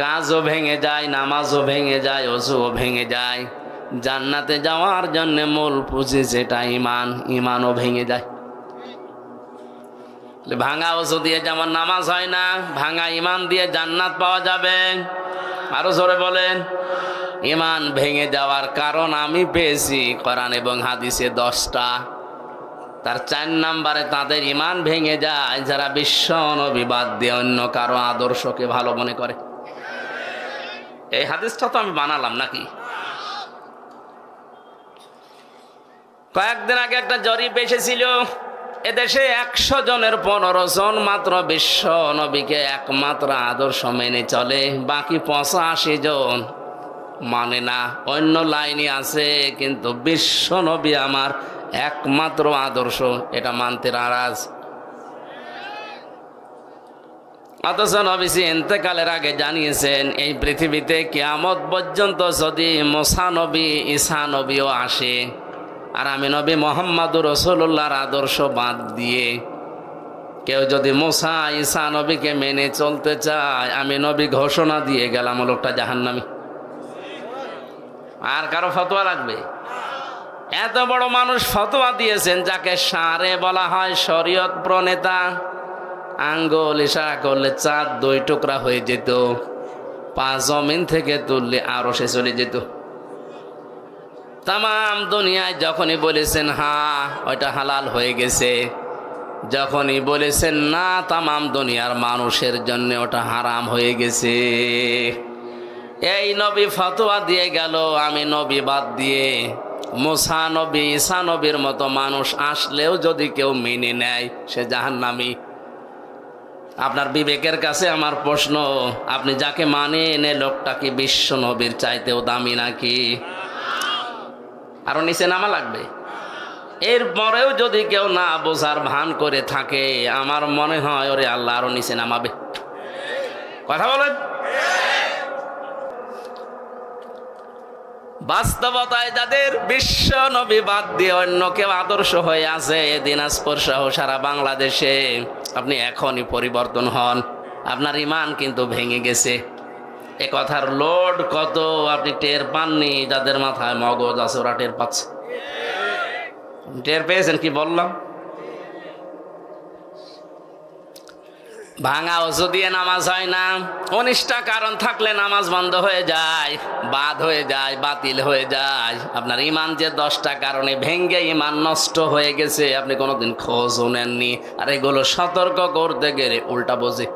কাজও ভেঙে যায়, নামাজও ভেঙে যায়, অজুও ভেঙে যায়। জান্নাতে যাওয়ার জন্য মূল পুঁজি যেটা ইমান ইমানও ভেঙে যায়। ভাঙা অজু দিয়ে যেমন নামাজ হয় না, ভাঙা ইমান দিয়ে জান্নাত পাওয়া যাবে। আরও জোরে বলেন ইমান ভেঙে যাওয়ার কারণ আমি পেয়েছি কোরআন এবং হাদিসে দশটা। তার চার নাম্বারে তাদের ইমান ভেঙে যায়, যারা বিশ্ব নবিবাদ দিয়ে অন্য কারও আদর্শকে ভালো মনে করে। এই হাদিসটা তো আমি বানালাম নাকি? কয়েকদিন আগে একটা জরিপ এসেছিল, এদেশে একশো জনের পনেরো জন মাত্র বিশ্ব নবীকে একমাত্র আদর্শ মেনে চলে, বাকি পঁচাশি জন মানে না, অন্য লাইনে আছে, কিন্তু বিশ্ব নবী আমার একমাত্র আদর্শ, এটা মানতে নারাজ। অথচ নবীজি এতেকালের আগে জানিয়েছেন, এই পৃথিবীতে কেয়ামত পর্যন্ত যদি মোসা নবী আসে, আর আমি নবী মোহাম্মদুর রসুল্লাহর আদর্শ বাদ দিয়ে কেউ যদি মোসা, ঈসা নবীকে মেনে চলতে চায়, আমি নবী ঘোষণা দিয়ে গেলাম, লোকটা জাহান্নামি। আর কারও ফতোয়া লাগবে? এত বড় মানুষ ফতোয়া দিয়েছেন, যাকে সারে বলা হয় শরীয়ত প্রণেতা। আঙ্গুল ইশারা করলে চাঁদ দুই টুকরা হয়ে যেত। পা জমিন থেকে তুললে আরও সে চলে যেত। তাম দুনিয়ায় যখনই বলেছেন, হা, ওইটা হালাল হয়ে গেছে। যখনই বলেছেন, না, তামাম দুনিয়ার মানুষের জন্য ওটা হারাম হয়ে গেছে। এই নবী ফতোয়া দিয়ে গেল, আমি নবী বাদ দিয়ে। মোসা নবী নবীর মতো মানুষ আসলেও যদি কেউ মেনে নেয়, সে জাহান্নামী। আপনার বিবেকের কাছে আমার প্রশ্ন, আপনি যাকে মানে এনে লোকটা কি বিশ্ব নবীর চাইতেও দামি নাকি? আরও নিচে নামা লাগবে। এরপরেও যদি কেউ না বোঝার ভান করে থাকে, আমার মনে হয় ওরে আল্লাহ আরও নিচে নামাবে। কথা বলেন। বাস্তবতায় যাদের বিশ্ব নবী বাদ দিয়ে অন্য কেউ আদর্শ হয়ে আছে দিনাজপুর সহ সারা বাংলাদেশে আপনি এখনই পরিবর্তন হন। আপনার ইমান কিন্তু ভেঙে গেছে। এ কথার লোড কত আপনি টের পাননি, যাদের মাথায় মগজ আছে ওরা টের পাচ্ছে। টের পেয়েছেন কি বললাম? ভাঙা ওষু দিয়ে নামাজ হয় না। অনিষ্টা কারণ থাকলে নামাজ বন্ধ হয়ে যায়, বাদ হয়ে যায়, বাতিল হয়ে যায়। আপনার ইমান যে দশটা কারণে ভেঙ্গে ইমান নষ্ট হয়ে গেছে, আপনি কোনোদিন খোঁজও নেননি আর এগুলো সতর্ক করতে গেলে উল্টা বোঝে।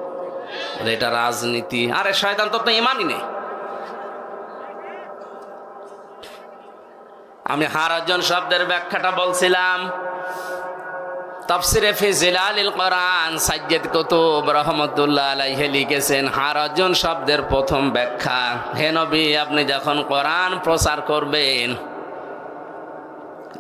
এটা রাজনীতি। আরে শয়তান তো ইমানই নেই। আমি হারাজন শব্দের ব্যাখ্যাটা বলছিলাম। তফসিরে ফিজিলালিল কোরআন সাজ্জেদ কুতুব রহমতুল্লাহ আলাইহি লিখেছেন হারাজন শব্দের প্রথম ব্যাখ্যা। হে নবী, আপনি যখন কোরআন প্রচার করবেন,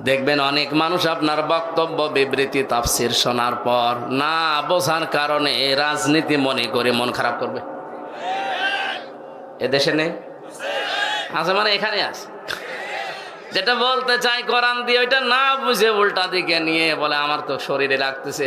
দেখবেন অনেক মানুষ আপনার বক্তব্য বিবৃতি তাফসির শোনার পর না বোঝার কারণে রাজনীতি মনে করে মন খারাপ করবে। এদেশে নেই? আছে মানে এখানে আছে। যেটা বলতে চাই কোরআন দিয়ে, ওইটা না বুঝে উল্টা দিকে নিয়ে বলে, আমার তো শরীরে লাগতেছে।